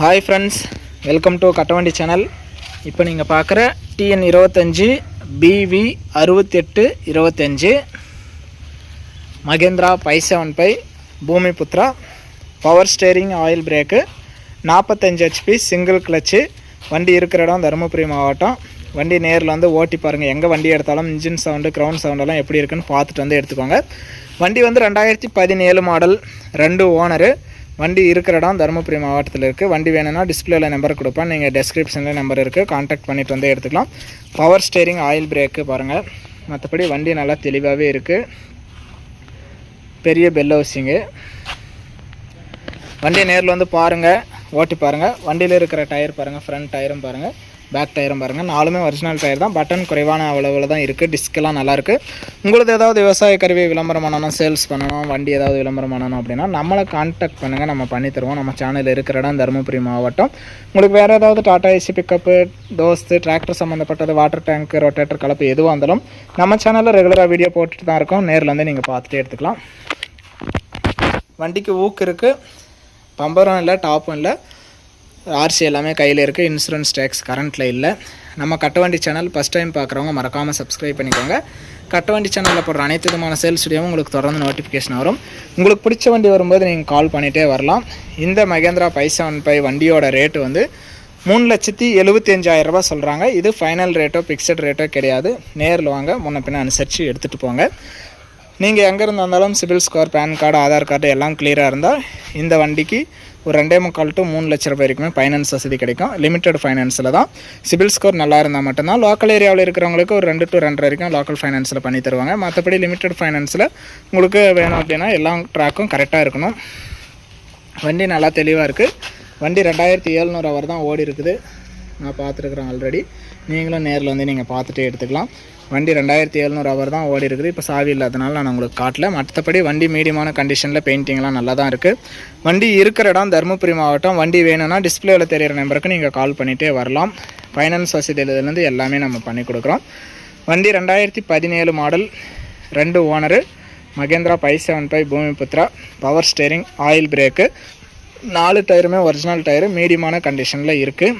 Hi friends welcome to Kattavandi channel இப்போ நீங்கள் பார்க்குற டிஎன் இருபத்தஞ்சி பிவி அறுபத்தெட்டு இருபத்தஞ்சி. Mahindra five seven five Bhoomi Putra power steering oil brake நாற்பத்தஞ்சு ஹெச்பி சிங்கிள் கிளச்சு வண்டி இருக்கிற இடம் தருமபுரி மாவட்டம். வண்டி நேரில் வந்து ஓட்டி பாருங்கள் எங்கே வண்டி எடுத்தாலும் இன்ஜின் சவுண்டு கிரவுண்ட் சவுண்டெல்லாம் எப்படி இருக்குன்னு பார்த்துட்டு வந்து எடுத்துக்கோங்க. வண்டி வந்து ரெண்டாயிரத்தி பதினேழு மாடல் ரெண்டு ஓனரு வண்டி இருக்கிற இடம் தருமபுரி மாவட்டத்தில் இருக்குது வண்டி வேணும்னா டிஸ்பிளேல நம்பர் கொடுப்பேன். நீங்கள் டெஸ்கிரிப்ஷனில் நம்பர் இருக்குது காண்டாக்ட் பண்ணிட்டு வந்து எடுத்துக்கலாம். பவர் ஸ்டேரிங் ஆயில் பிரேக்கு பாருங்கள் மற்றபடி வண்டி நல்லா தெளிவாகவே இருக்குது பெரிய பெல் ஹவுசிங்கு வண்டியை நேரில் வந்து பாருங்கள் ஓட்டி பாருங்கள் வண்டியில் இருக்கிற டயர் பாருங்கள் ஃப்ரண்ட் டயரும் பாருங்கள் பேக் டயரும் பாருங்கள் நாலுமே ஒரிஜினல் டயர் தான். பட்டன் குறைவான அளவில் தான் இருக்குது டிஸ்கெல்லாம் நல்லாயிருக்கு உங்களுக்கு ஏதாவது விவசாய கருவி விளம்பரம் பண்ணணும் சேல்ஸ் பண்ணணும் வண்டி ஏதாவது விளம்பரம் பண்ணணும் அப்படின்னா நம்மளை கான்டாக்ட் பண்ணுங்கள் நம்ம பண்ணித்தருவோம் நம்ம சேனல் இருக்கிற இடம் தருமபுரி மாவட்டம். உங்களுக்கு வேறு ஏதாவது Tata AC pickup Dost tractor சம்மந்தப்பட்டது வாட்டர் டேங்க் ரொட்டேட்டர் கலப்பு எதுவாக இருந்தாலும் நம்ம சேனலில் ரெகுலராக வீடியோ போட்டுட்டு தான் இருக்கோம். நேரில் வந்து நீங்கள் பார்த்துட்டே எடுத்துக்கலாம். வண்டிக்கு ஊக்கு இருக்குது பம்பரும் இல்லை டாப்பும் இல்லை. ஆர்சி எல்லாமே கையில் இருக்குது இன்சூரன்ஸ் டேக்ஸ் கரண்ட்டில் இல்லை. நம்ம கட்டவண்டி சேனல் ஃபஸ்ட் டைம் பார்க்குறவங்க மறக்காமல் சப்ஸ்கிரைப் பண்ணிக்கோங்க. கட்டவண்டி சேனலில் போடுற அனைத்து விதமான சேல்ஸ் வீடியோவும் உங்களுக்கு தொடர்ந்து நோட்டிஃபிகேஷன் வரும். உங்களுக்கு பிடிச்ச வண்டி வரும்போது நீங்கள் கால் பண்ணிகிட்டே வரலாம். இந்த மகேந்திரா ஃபைவ் செவன் ஃபைவ் வண்டியோட ரேட்டு வந்து மூணு லட்சத்தி எழுபத்தி அஞ்சாயிரரூபா சொல்கிறாங்க இது ஃபைனல் ரேட்டோ ஃபிக்ஸட் ரேட்டோ கிடையாது. நேரில் வாங்க. முன்ன பின்ன அனுசரித்து எடுத்துகிட்டு போங்க. நீங்கள் எங்கே இருந்தாலும் வந்தாலும் CIBIL score PAN card Aadhaar card எல்லாம் கிளியராக இருந்தால் இந்த வண்டிக்கு ஒரு ரெண்டே முக்கால் டு மூணு லட்ச ரூபாய் வரைக்குமே ஃபைனான்ஸ் வசதி கிடைக்கும். லிமிட்டட் ஃபைனான்ஸில் தான். சிபில் ஸ்கோர் நல்லா இருந்தால் மட்டும்தான். லோக்கல் ஏரியாவில் இருக்கிறவங்களுக்கு ஒரு ரெண்டு டு ரெண்டரை வரைக்கும் லோக்கல் ஃபைனான்ஸில் பண்ணி தருவாங்க. மற்றபடி லிமிட்டட் ஃபைனான்ஸில் உங்களுக்கு வேணும் அப்படின்னா எல்லா ட்ராக்கும் கரெக்டாக இருக்கணும். வண்டி நல்லா தெளிவாக இருக்குது வண்டி ரெண்டாயிரத்தி ஏழ்நூறு அவர் தான் ஓடி இருக்குது. நான் பார்த்துருக்குறேன் ஆல்ரெடி நீங்களும் நேரில் வந்து நீங்கள் பார்த்துட்டே எடுத்துக்கலாம். வண்டி ரெண்டாயிரத்தி எழுநூறு அவர் தான் ஓடி இருக்குது. இப்போ சாவி இல்லாதனால நான் உங்களுக்கு காட்டல. மற்றபடி வண்டி மீடியமான கண்டிஷனில் பெயிண்டிங்லாம் நல்லா தான் இருக்குது வண்டி இருக்கிற இடம் தருமபுரி மாவட்டம். வண்டி வேணும்னா டிஸ்பிளேவில் தெரியிற நம்பருக்கு நீங்கள் கால் பண்ணிகிட்டே வரலாம். ஃபைனான்ஸ் வசதியிலேருந்து எல்லாமே நம்ம பண்ணி கொடுக்குறோம். வண்டி ரெண்டாயிரத்தி பதினேழு மாடல் ரெண்டு owner Mahindra five seven five Bhoomiputra power steering oil brake நாலு டயருமே ஒரிஜினல் டயரு மீடியமான கண்டிஷனில் இருக்குது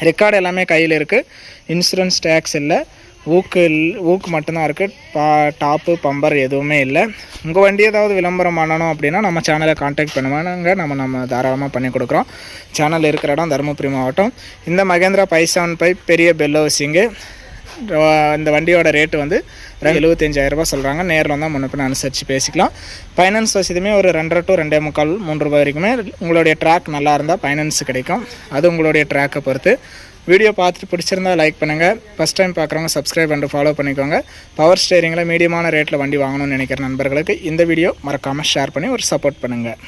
ரெக்கார்டு எல்லாமே கையில் இருக்குது இன்சூரன்ஸ் டேக்ஸ் இல்லை. ஊக்கு இல்- ஊக்கு மட்டும்தான் இருக்குது பா டாப்பு பம்பர் எதுவுமே இல்லை. உங்கள் வண்டி ஏதாவது விளம்பரம் பண்ணணும் அப்படின்னா நம்ம சேனலை காண்டாக்ட் பண்ணுவாங்க நம்ம நம்ம தாராளமாக பண்ணி கொடுக்குறோம். சேனல் இருக்கிற இடம் தருமபுரி மாவட்டம். இந்த மகேந்திரா பை செவன் பெரிய பெல் இந்த வண்டியோட ரேட்டு வந்து எழுபத்தஞ்சாயிரம் ரூபாய் சொல்கிறாங்க நேரில் வந்தால் முன்ன அனுசரித்து பேசிக்கலாம். ஃபைனான்ஸ் வசதியுமே ஒரு ரெண்டரை டு ரெண்டே முக்கால் மூன்று ரூபாய் வரைக்குமே உங்களுடைய ட்ராக் நல்லா இருந்தால் ஃபைனான்ஸ் கிடைக்கும். அது உங்களுடைய ட்ராக்கை பொறுத்து. வீடியோ பார்த்துட்டு பிடிச்சிருந்தா லைக் பண்ணுங்கள் ஃபஸ்ட் டைம் பார்க்குறவங்க சப்ஸ்கிரைப் அண்டு ஃபாலோ பண்ணிக்கோங்க. பவர் ஸ்டேரிங்கில் மீடியமான ரேட்டில் வண்டி வாங்கணும்னு நினைக்கிற நண்பர்களுக்கு இந்த வீடியோ மறக்காமல் ஷேர் பண்ணி ஒரு சப்போர்ட் பண்ணுங்கள்